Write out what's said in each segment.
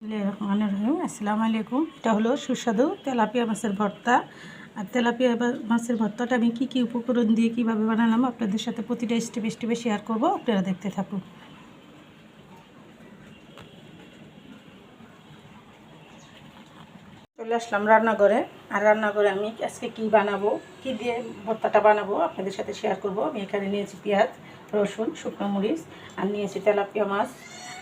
আসসালামু আলাইকুম। এটা হলো সুস্বাদু তেলাপিয়া মাছের ভর্তা। আর তেলাপিয়া মাছের ভর্তাটা আমি কী কী উপকরণ দিয়ে কীভাবে বানালাম আপনাদের সাথে প্রতিটা স্টেপে স্টেপে শেয়ার করব, আপনারা দেখতে থাকুন। চলে আসলাম রান্নাঘরে। আর রান্নাঘরে আমি আজকে কি বানাবো, কি দিয়ে ভর্তাটা বানাবো আপনাদের সাথে শেয়ার করব। আমি এখানে নিয়েছি পেঁয়াজ, রসুন, শুকনো মরিচ, আর নিয়েছি তেলাপিয়া মাছ।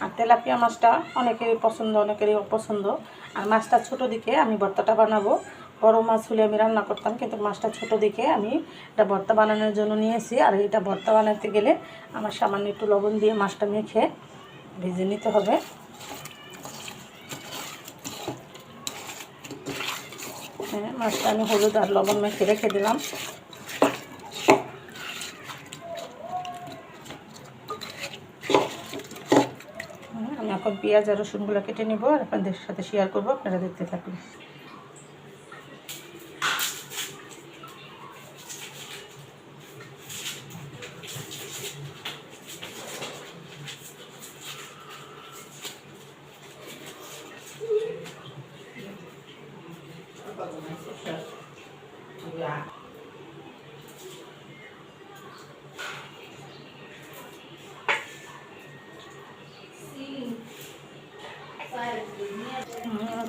আর তেলাপিয়া মাছটা অনেকেরই পছন্দ, অনেকেরই অপছন্দ। আর মাছটা ছোট দিকে আমি ভর্তাটা বানাবো। বড় মাছ হলে আমি রান্না করতাম, কিন্তু মাছটা ছোট দিকে আমি এটা ভর্তা বানানোর জন্য নিয়েছি। আর এটা ভর্তা বানাতে গেলে আমার সামান্য একটু লবণ দিয়ে মাছটা মেখে ভেজে নিতে হবে। হ্যাঁ মাছটা আমি হলুদ আর লবণ মেখে রেখে দিলাম হ্যাঁ, আমি এখন পেঁয়াজ আর রসুনগুলো কেটে নেব আর আপনাদের সাথে শেয়ার করব আপনারা দেখতে থাকুন।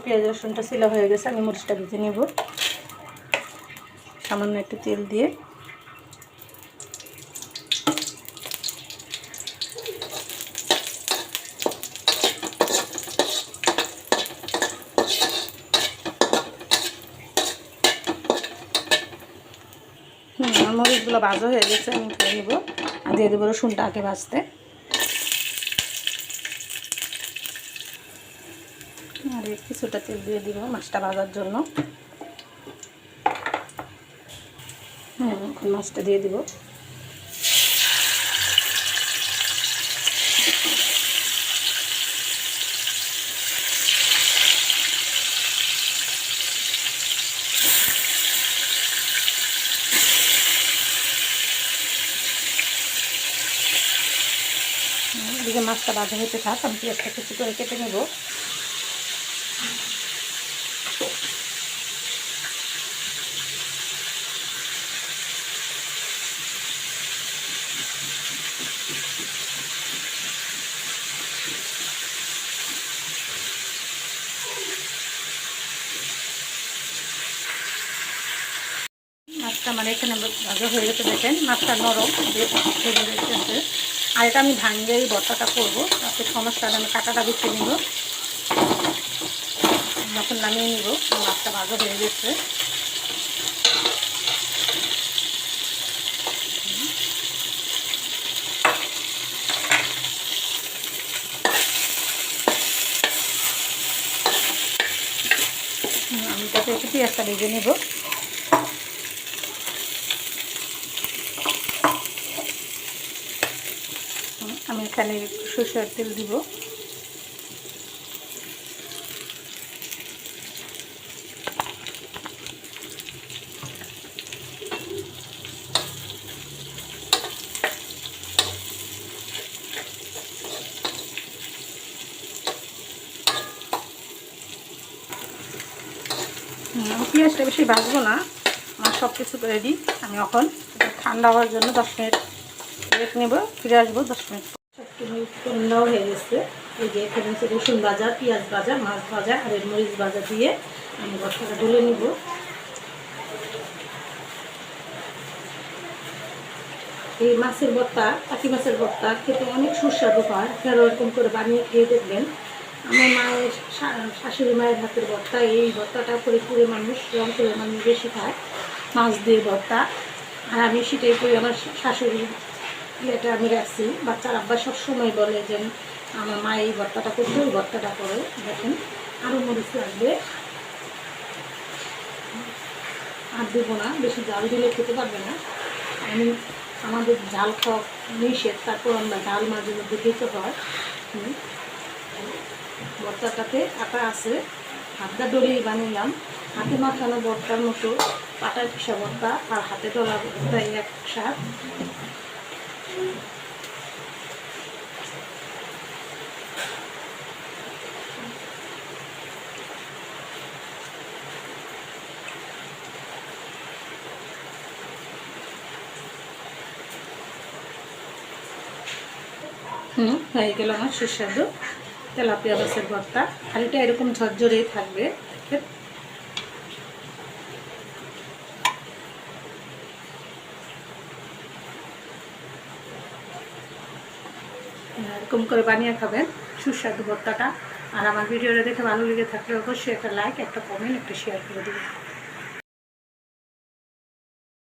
পেঁয়াজ রসুনটা শিলা হয়ে গেছে, আমি মরিচটা ভেজে নেব। সামান্য একটু তেল দিয়ে। মরিচগুলো ভাজা হয়ে গেছে, আমি নেব। আর দিয়ে দেবো রসুনটা আগে ভাজতে আর এই কিছুটা তেল দিয়ে দিব মাছটা ভাজার জন্য। হ্যাঁ মাছটা দিয়ে দিব। হুম, মাছটা ভাজা হতে থাক আমি পেঁয়াজটা কিছু করে কেটে নেব। মাছটা আমার এখানে ভাজা হয়ে গেছে দেখেন, মাছটা নরম গেছে আর এটা আমি ভাঙিয়ে এই ভর্তাটা করব, তাতে সমস্যা আমি কাটাটা বেছে নিব। যখন নামিয়ে নিব, মাছটা ভাজা হয়ে গেছে। আমি তাতে একটু পেঁয়াজটা ভেজে নেব। আমি এখানে সরষের তেল দিব। পেঁয়াজটা বেশি ভাজবো না। আমার সব কিছু রেডি আমি এখন ঠান্ডা হওয়ার জন্য দশ মিনিট রেখে নেব, ফিরে আসব দশ মিনিট। ঠান্ডাও হয়ে গেছে। এই যে এখানে হচ্ছে রসুন ভাজা, পেঁয়াজ ভাজা, মাছ ভাজা আর মরিচ ভাজা দিয়ে আমি বস্তাটা ডলে নিব। এই মাছের ভর্তা পাখি মাছের ভর্তা খেতে অনেক সুস্বাদু হয়। আপনারা এরকম করে বানিয়ে খেয়ে দেখবেন। আমার মায়ের শাশুড়ি মায়ের হাতের ভর্তা, এই ভর্তাটা ফরিদপুরে মানুষ রংপুরের মানুষ বেশি খায়। মাছ দিয়ে ভর্তা। আর আমি সেটাই করি আমার শা- ইয়েটা আমি রাখছি। বাচ্চার আব্বা সবসময় বলে যে, আমার মা এই ভর্তাটা করতে ওই ভর্তাটা করে। দেখেন, আরও মরিচ লাগবে। আর দেবো না, বেশি জাল দিলে খেতে পারবে না। আমি আমাদের ঝাল খাওয়া নিষেধ, তারপর আমরা ঝাল মাঝে মধ্যে খেতে হয়। ভর্তাটাতে আটা আছে হাতটা ডলিয়ে বানিলাম। হাতে মাখানো ভর্তার মতো পাটার পিসা ভর্তা আর হাতে ডলা ভর্তা এক স্বাদ। হয়ে গেল আমার সুস্বাদু তেলাপিয়া মাছের ভর্তা। খালিটা এরকম ঝরঝরেই থাকবে এরকম করে বানিয়ে খাবেন সুস্বাদু ভর্তাটা। আর আমার ভিডিওটা দেখে ভালো লেগে থাকলে অবশ্যই একটা লাইক একটা কমেন্ট একটা শেয়ার করে দেবেন।